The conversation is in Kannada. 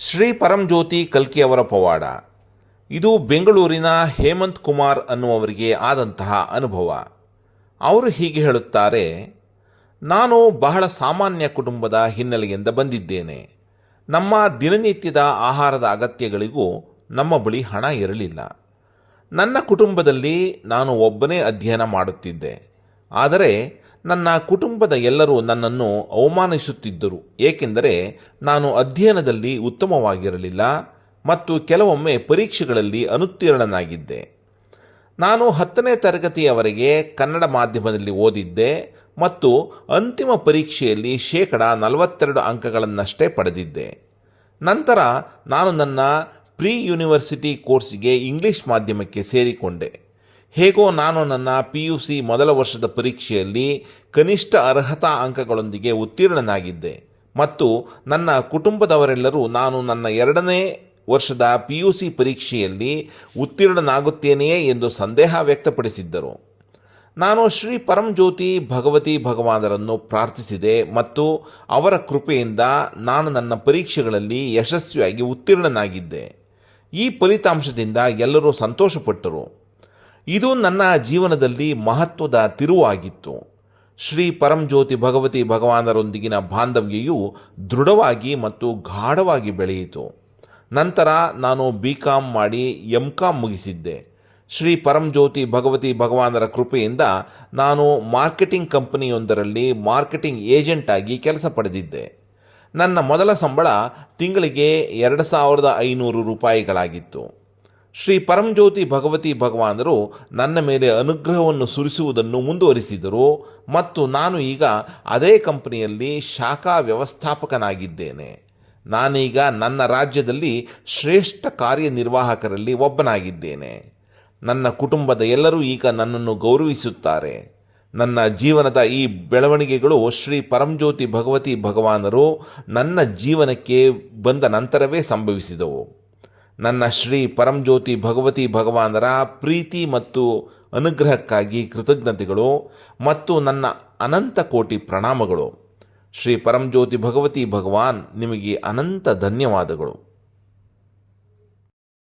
ಶ್ರೀ ಪರಂಜ್ಯೋತಿ ಕಲ್ಕಿಯವರ ಪವಾಡ. ಇದು ಬೆಂಗಳೂರಿನ ಹೇಮಂತ್ ಕುಮಾರ್ ಅನ್ನುವವರಿಗೆ ಆದಂತಹ ಅನುಭವ. ಅವರು ಹೀಗೆ ಹೇಳುತ್ತಾರೆ, ನಾನು ಬಹಳ ಸಾಮಾನ್ಯ ಕುಟುಂಬದ ಹಿನ್ನೆಲೆಯಿಂದ ಬಂದಿದ್ದೇನೆ. ನಮ್ಮ ದಿನನಿತ್ಯದ ಆಹಾರದ ಅಗತ್ಯಗಳಿಗೂ ನಮ್ಮ ಬಳಿ ಹಣ ಇರಲಿಲ್ಲ. ನನ್ನ ಕುಟುಂಬದಲ್ಲಿ ನಾನು ಒಬ್ಬನೇ ಅಧ್ಯಯನ ಮಾಡುತ್ತಿದ್ದೆ. ಆದರೆ ನನ್ನ ಕುಟುಂಬದ ಎಲ್ಲರೂ ನನ್ನನ್ನು ಅವಮಾನಿಸುತ್ತಿದ್ದರು. ಏಕೆಂದರೆ ನಾನು ಅಧ್ಯಯನದಲ್ಲಿ ಉತ್ತಮವಾಗಿರಲಿಲ್ಲ ಮತ್ತು ಕೆಲವೊಮ್ಮೆ ಪರೀಕ್ಷೆಗಳಲ್ಲಿ ಅನುತ್ತೀರ್ಣನಾಗಿದ್ದೆ. ನಾನು ಹತ್ತನೇ ತರಗತಿಯವರೆಗೆ ಕನ್ನಡ ಮಾಧ್ಯಮದಲ್ಲಿ ಓದಿದ್ದೆ ಮತ್ತು ಅಂತಿಮ ಪರೀಕ್ಷೆಯಲ್ಲಿ ಶೇಕಡ ನಲವತ್ತೆರಡು ಅಂಕಗಳನ್ನಷ್ಟೇ ಪಡೆದಿದ್ದೆ. ನಂತರ ನಾನು ನನ್ನ ಪ್ರೀ ಯೂನಿವರ್ಸಿಟಿ ಕೋರ್ಸಿಗೆ ಇಂಗ್ಲಿಷ್ ಮಾಧ್ಯಮಕ್ಕೆ ಸೇರಿಕೊಂಡೆ. ಹೇಗೋ ನಾನು ನನ್ನ ಪಿ ಯು ಸಿ ಮೊದಲ ವರ್ಷದ ಪರೀಕ್ಷೆಯಲ್ಲಿ ಕನಿಷ್ಠ ಅರ್ಹತಾ ಅಂಕಗಳೊಂದಿಗೆ ಉತ್ತೀರ್ಣನಾಗಿದ್ದೆ. ಮತ್ತು ನನ್ನ ಕುಟುಂಬದವರೆಲ್ಲರೂ ನಾನು ನನ್ನ ಎರಡನೇ ವರ್ಷದ ಪಿ ಯು ಸಿ ಪರೀಕ್ಷೆಯಲ್ಲಿ ಉತ್ತೀರ್ಣನಾಗುತ್ತೇನೆಯೇ ಎಂದು ಸಂದೇಹ ವ್ಯಕ್ತಪಡಿಸಿದ್ದರು. ನಾನು ಶ್ರೀ ಪರಂಜ್ಯೋತಿ ಭಗವತಿ ಭಗವಾನರನ್ನು ಪ್ರಾರ್ಥಿಸಿದೆ ಮತ್ತು ಅವರ ಕೃಪೆಯಿಂದ ನಾನು ನನ್ನ ಪರೀಕ್ಷೆಗಳಲ್ಲಿ ಯಶಸ್ವಿಯಾಗಿ ಉತ್ತೀರ್ಣನಾಗಿದ್ದೆ. ಈ ಫಲಿತಾಂಶದಿಂದ ಎಲ್ಲರೂ ಸಂತೋಷಪಟ್ಟರು. ಇದು ನನ್ನ ಜೀವನದಲ್ಲಿ ಮಹತ್ವದ ತಿರುವಾಗಿತ್ತು. ಶ್ರೀ ಪರಂಜ್ಯೋತಿ ಭಗವತಿ ಭಗವಾನರೊಂದಿಗಿನ ಬಾಂಧವ್ಯವು ದೃಢವಾಗಿ ಮತ್ತು ಗಾಢವಾಗಿ ಬೆಳೆಯಿತು. ನಂತರ ನಾನು ಬಿ ಕಾಮ್ ಮಾಡಿ ಎಂ ಕಾಮ್ ಮುಗಿಸಿದ್ದೆ. ಶ್ರೀ ಪರಂಜ್ಯೋತಿ ಭಗವತಿ ಭಗವಾನರ ಕೃಪೆಯಿಂದ ನಾನು ಮಾರ್ಕೆಟಿಂಗ್ ಕಂಪನಿಯೊಂದರಲ್ಲಿ ಮಾರ್ಕೆಟಿಂಗ್ ಏಜೆಂಟ್ ಆಗಿ ಕೆಲಸ ಪಡೆದಿದ್ದೆ. ನನ್ನ ಮೊದಲ ಸಂಬಳ ತಿಂಗಳಿಗೆ ಎರಡು ಸಾವಿರದ ಐನೂರು ರೂಪಾಯಿಗಳಾಗಿತ್ತು. ಶ್ರೀ ಪರಂಜ್ಯೋತಿ ಭಗವತಿ ಭಗವಾನರು ನನ್ನ ಮೇಲೆ ಅನುಗ್ರಹವನ್ನು ಸುರಿಸುವುದನ್ನು ಮುಂದುವರಿಸಿದರು ಮತ್ತು ನಾನು ಈಗ ಅದೇ ಕಂಪನಿಯಲ್ಲಿ ಶಾಖಾ ವ್ಯವಸ್ಥಾಪಕನಾಗಿದ್ದೇನೆ. ನಾನೀಗ ನನ್ನ ರಾಜ್ಯದಲ್ಲಿ ಶ್ರೇಷ್ಠ ಕಾರ್ಯನಿರ್ವಾಹಕರಲ್ಲಿ ಒಬ್ಬನಾಗಿದ್ದೇನೆ. ನನ್ನ ಕುಟುಂಬದ ಎಲ್ಲರೂ ಈಗ ನನ್ನನ್ನು ಗೌರವಿಸುತ್ತಾರೆ. ನನ್ನ ಜೀವನದ ಈ ಬೆಳವಣಿಗೆಗಳು ಶ್ರೀ ಪರಂಜ್ಯೋತಿ ಭಗವತಿ ಭಗವಾನರು ನನ್ನ ಜೀವನಕ್ಕೆ ಬಂದ ನಂತರವೇ ಸಂಭವಿಸಿದವು. ನನ್ನ ಶ್ರೀ ಪರಂಜ್ಯೋತಿ ಭಗವತಿ ಭಗವಾನರ ಪ್ರೀತಿ ಮತ್ತು ಅನುಗ್ರಹಕ್ಕಾಗಿ ಕೃತಜ್ಞತೆಗಳು ಮತ್ತು ನನ್ನ ಅನಂತ ಕೋಟಿ ಪ್ರಣಾಮಗಳು. ಶ್ರೀ ಪರಂಜ್ಯೋತಿ ಭಗವತಿ ಭಗವಾನ್, ನಿಮಗೆ ಅನಂತ ಧನ್ಯವಾದಗಳು.